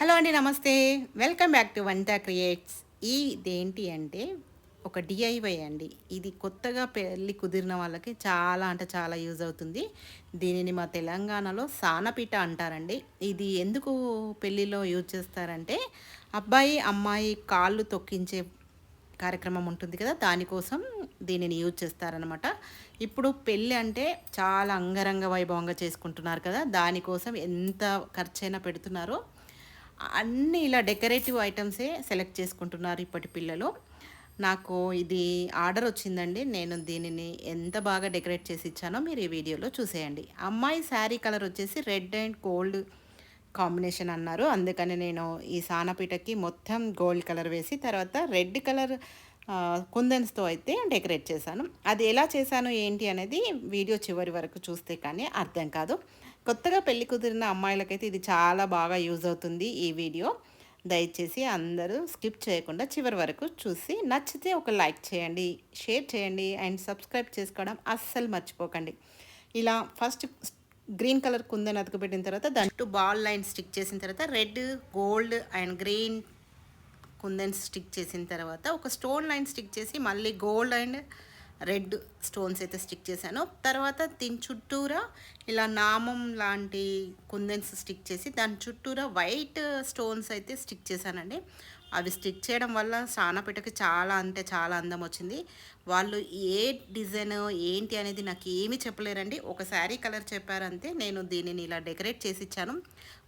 Hello అండి నమస్తే. Welcome back to Vanta creates ఈ ఇదేంటి అంటే ఒక డిఐవై అండి. ఇది కొత్తగా పెళ్ళి కుదిరిన వాళ్ళకి చాలా అంటే చాలా యూజ్ అవుతుంది. దీనిని మా తెలంగాణలో సానపీట అంటారండి. ఇది ఎందుకు పెళ్ళిలో యూజ్ చేస్తారంటే అబ్బాయి అమ్మాయి కాళ్ళు తొక్కించే కార్యక్రమం ఉంటుంది కదా దానికోసం దీనిని యూజ్ చేస్తారనమాట ఇప్పుడు పెళ్ళి అంటే చాలా అంగరంగ వైభవంగా చేసుకుంటున్నారు కదా దానికోసం ఎంత ఖర్చైనా పెడుతున్నారో అన్నీ ఇలా డెకరేటివ్ ఐటమ్సే సెలెక్ట్ చేసుకుంటున్నారు ఇప్పటి పిల్లలు. నాకు ఇది ఆర్డర్ వచ్చిందండి. నేను దీనిని ఎంత బాగా డెకరేట్ చేసి ఇచ్చానో మీరు ఈ వీడియోలో చూసేయండి. అమ్మాయి శారీ కలర్ వచ్చేసి రెడ్ అండ్ గోల్డ్ కాంబినేషన్ అన్నారు. అందుకని నేను ఈ సానపీటకి మొత్తం గోల్డ్ కలర్ వేసి తర్వాత రెడ్ కలర్ కుందన్స్తో అయితే డెకరేట్ చేశాను. అది ఎలా చేశాను ఏంటి అనేది వీడియో చివరి వరకు చూస్తే కానీ అర్థం కాదు. కొత్తగా పెళ్ళి కుదిరిన అమ్మాయిలకైతే ఇది చాలా బాగా యూజ్ అవుతుంది ఈ వీడియో. దయచేసి అందరూ స్కిప్ చేయకుండా చివరి వరకు చూసి నచ్చితే ఒక లైక్ చేయండి షేర్ చేయండి అండ్ సబ్స్క్రైబ్ చేసుకోవడం అస్సలు మర్చిపోకండి. ఇలా ఫస్ట్ గ్రీన్ కలర్ కుందని అతుకుపెట్టిన తర్వాత దాంట్లో బాల్ లైన్ స్టిక్ చేసిన తర్వాత red gold and green kundan stick చేసిన తర్వాత ఒక స్టోన్ లైన్ స్టిక్ చేసి మళ్ళీ గోల్డ్ అండ్ రెడ్ స్టోన్స్ అయితే స్టిక్ చేశాను. తర్వాత దీని చుట్టూరా ఇలా నామం లాంటి కుందన్స్ స్టిక్ చేసి దాని చుట్టూరా వైట్ స్టోన్స్ అయితే స్టిక్ చేశానండి. అవి స్టిక్ చేయడం వల్ల స్నానపేటకి చాలా అంటే చాలా అందం వచ్చింది. వాళ్ళు ఏ డిజైన్ ఏంటి అనేది నాకు ఏమీ చెప్పలేరండి. ఒక శారీ కలర్ చెప్పారంతే నేను దీనిని ఇలా డెకరేట్ చేసి ఇచ్చాను.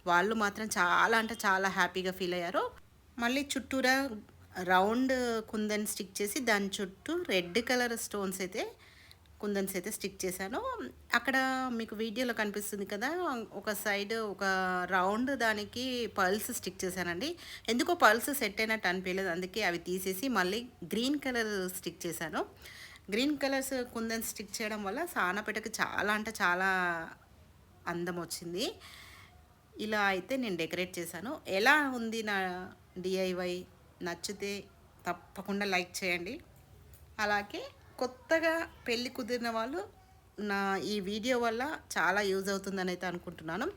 వాళ్ళు మాత్రం చాలా అంటే చాలా హ్యాపీగా ఫీల్ అయ్యారు. మళ్ళీ చుట్టూరా రౌండ్ కుందన్ స్టిక్ చేసి దాని చుట్టూ రెడ్ కలర్ స్టోన్స్ అయితే కుందన్స్ అయితే స్టిక్ చేశాను. అక్కడ మీకు వీడియోలో కనిపిస్తుంది కదా ఒక సైడ్ ఒక రౌండ్ దానికి పల్స్ స్టిక్ చేశానండి. ఎందుకో పల్స్ సెట్ అయినట్టు అనిపించలేదు అందుకే అవి తీసేసి మళ్ళీ గ్రీన్ కలర్ స్టిక్ చేశాను. గ్రీన్ కలర్స్ కుందన్ స్టిక్ చేయడం వల్ల సానపేటకు చాలా అంటే చాలా అందం వచ్చింది. ఇలా అయితే నేను డెకరేట్ చేశాను. ఎలా ఉంది నా డిఐవై నచ్చితే తప్పకుండా లైక్ చేయండి. అలాగే కొత్తగా పెళ్ళి కుదిరిన వాళ్ళు నా ఈ వీడియో వల్ల చాలా యూజ్ అవుతుందని అయితే అనుకుంటున్నాను.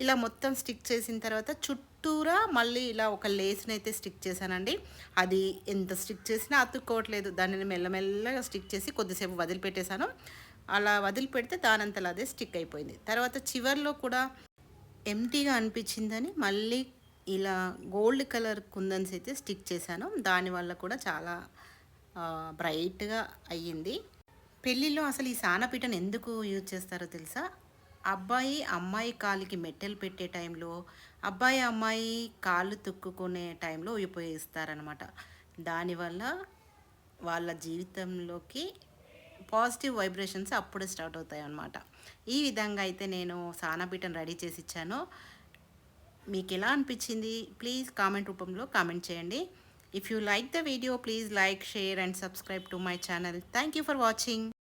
ఇలా మొత్తం స్టిక్ చేసిన తర్వాత చుట్టూరా మళ్ళీ ఇలా ఒక లేస్ని అయితే స్టిక్ చేశానండి. అది ఎంత స్టిక్ చేసినా అతుక్కోవట్లేదు. దానిని మెల్లమెల్లగా స్టిక్ చేసి కొద్దిసేపు వదిలిపెట్టేశాను. అలా వదిలిపెడితే దానంతలా అదే స్టిక్ అయిపోయింది. తర్వాత చివర్లో కూడా ఎంటీగా అనిపించిందని మళ్ళీ ఇలా గోల్డ్ కలర్ కుందన్స్ అయితే స్టిక్ చేశాను. దానివల్ల కూడా చాలా బ్రైట్గా అయ్యింది. పెళ్ళిలో అసలు ఈ సానపీటను ఎందుకు యూజ్ చేస్తారో తెలుసా? అబ్బాయి అమ్మాయి కాలికి మెట్టెలు పెట్టే టైంలో అబ్బాయి అమ్మాయి కాళ్ళు తుక్కునే టైంలో ఉపయోగిస్తారనమాట దానివల్ల వాళ్ళ జీవితంలోకి పాజిటివ్ వైబ్రేషన్స్ అప్పుడే స్టార్ట్ అవుతాయి అన్నమాట ఈ విధంగా అయితే నేను సానపీటను రెడీ చేసి ఇచ్చాను. మీకు ఎలా అనిపించింది? ప్లీజ్ కామెంట్ రూపంలో కామెంట్ చేయండి. If you like the video please like share and subscribe to my channel thank you for watching